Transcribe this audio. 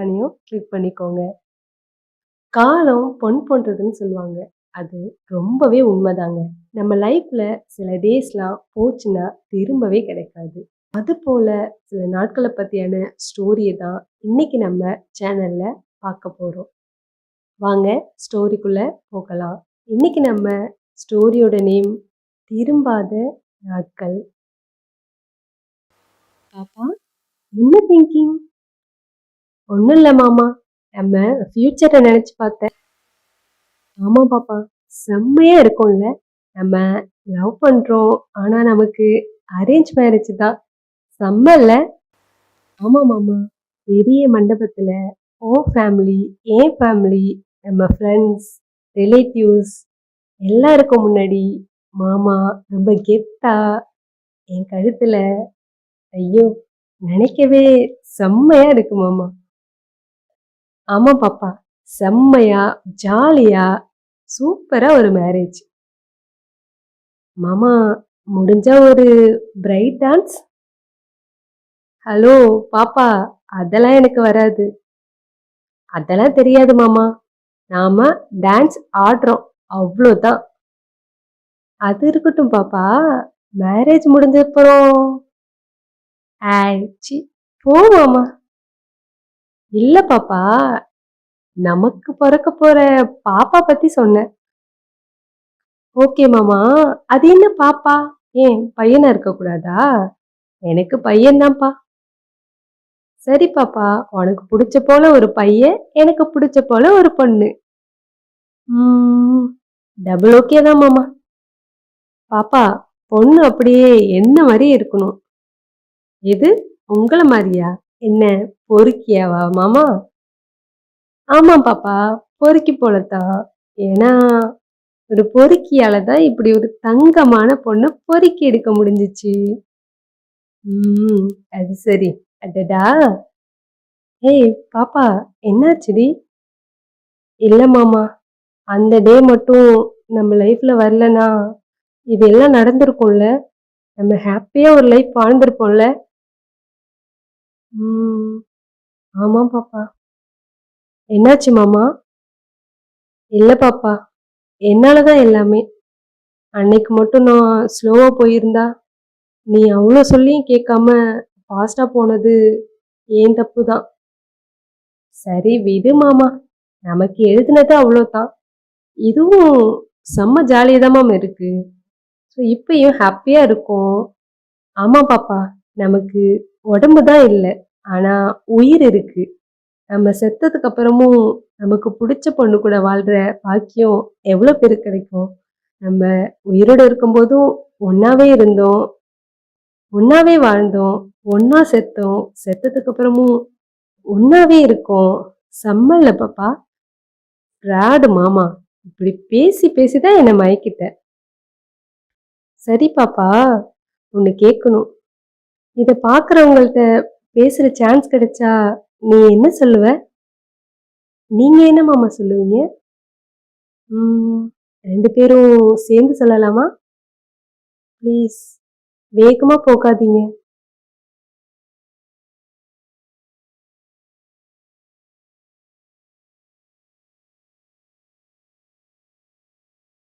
ஐக்கானையும் கிளிக் பண்ணிக்கோங்க. காலம் பொன் போன்றதுன்னு சொல்லுவாங்க. அது ரொம்பவே உண்மைதாங்க. நம்ம லைஃப்ல சில டேஸ்லாம் போச்சுன்னா திரும்பவே கிடைக்காது. அது போல சில நாட்களை பத்தியான ஸ்டோரியை தான் இன்னைக்கு நம்ம சேனல்ல பார்க்க போறோம். வாங்க ஸ்டோரிக்குள்ள போகலாம். இன்னைக்கு நம்ம ஸ்டோரியோட நேம் திரும்பாத நாட்கள். பாப்பா என்ன திங்கிங் ஒன்றும் இல்லை மாமா. நம்ம ஃப்யூச்சரை நினச்சி பார்த்தேன். ஆமாம் பாப்பா செம்மையாக இருக்கும்ல. நம்ம லவ் பண்ணுறோம் ஆனால் நமக்கு அரேஞ்ச் மேரேஜ் தான். செம்ம இல்லை? ஆமாம் மாமா. பெரிய மண்டபத்தில் ஓ ஃபேமிலி என் ஃபேமிலி நம்ம ஃப்ரெண்ட்ஸ் ரிலேட்டிவ்ஸ் எல்லாருக்கும் முன்னாடி மாமா ரொம்ப கெத்தா என் கழுத்தில் ஐயோ நினைக்கவே செம்மையாக இருக்கு மாமா. ஆமாம் பாப்பா. செம்மையா ஜாலியா சூப்பராக ஒரு மேரேஜ் மாமா முடிஞ்ச ஒரு பிரைட் டான்ஸ் ஹலோ பாப்பா அதெல்லாம் எனக்கு வராது. அதெல்லாம் தெரியாது மாமா. நாம டான்ஸ் ஆடுறோம் அவ்வளோதான் அது இருக்கட்டும் பாப்பா மேரேஜ் முடிஞ்சப்புறம் ஆயிடுச்சு. போமாமா இல்ல பாப்பா நமக்கு பிறக்க போற பாப்பா பத்தி சொன்னேன். ஓகே மாமா அது என்ன பாப்பா? ஏன் பையனா இருக்க கூடாதா? எனக்கு பையன்தான்ப்பா சரி பாப்பா உனக்கு பிடிச்ச போல ஒரு பையன் எனக்கு பிடிச்ச போல ஒரு பொண்ணு. டபுள் ஓகே தான் மாமா. பாப்பா பொண்ணு அப்படியே என்ன மாதிரி இருக்கணும்? எது? உங்களை மாதிரியா? என்ன பொறுக்கியாவா மாமா? ஆமாம் பாப்பா பொறுக்கி போலத்தான் ஏன்னா ஒரு பொறுக்கியால தான் இப்படி ஒரு தங்கமான பொண்ணை பொறுக்கி எடுக்க முடிஞ்சிச்சு. ம் அது சரி. அடடா. ஏய் பாப்பா என்னாச்சுடி? இல்லை மாமா. அந்த டே மட்டும் நம்ம லைஃப்ல வரலனா இதெல்லாம் நடந்திருக்கும்ல. நம்ம ஹாப்பியாக ஒரு லைஃப் வாழ்ந்திருப்போம்ல. ம். ஆமாம் பாப்பா. என்னாச்சு மாமா? இல்ல பாப்பா. என்னால தான் எல்லாமே. அன்னைக்கு மட்டும் நான் ஸ்லோவா போயிருந்தா நீ அவ்வளோ சொல்லியும் கேட்காம ஃபாஸ்டா போனது ஏன் தப்பு தான் சரி விடு மாமா. நமக்கு எழுதுனது அவ்வளோதான் இதுவும் செம்ம ஜாலியாக தான் இருக்கு. ஸோ இப்பயும் ஹாப்பியா இருக்கும். ஆமா பாப்பா. நமக்கு உடம்பு தான் இல்லை. ஆனால் உயிர் இருக்கு. நம்ம செத்ததுக்கு அப்புறமும் நமக்கு பிடிச்ச பொண்ணு கூட வாழ்கிற பாக்கியம் எவ்வளோ பேர் கிடைக்கும்? நம்ம உயிரோட இருக்கும்போதும் ஒன்றாவே இருந்தோம். ஒன்றாவே வாழ்ந்தோம். ஒன்றா செத்தோம். செத்ததுக்கு அப்புறமும் ஒன்றாவே இருக்கோம். செம்மல்ல பாப்பா. ராடு மாமா. இப்படி பேசி பேசி தான் என்னை மயக்கிட்ட. சரி பாப்பா ஒன்று கேட்கணும். இதை பார்க்குறவங்கள்ட்ட பேசுகிற சான்ஸ் கிடைச்சா நீ என்ன சொல்லுவ? நீங்கள் என்ன மாமா சொல்லுவீங்க? ரெண்டு பேரும் சேர்ந்து சொல்லலாமா? ப்ளீஸ் வேகமாக போகாதீங்க.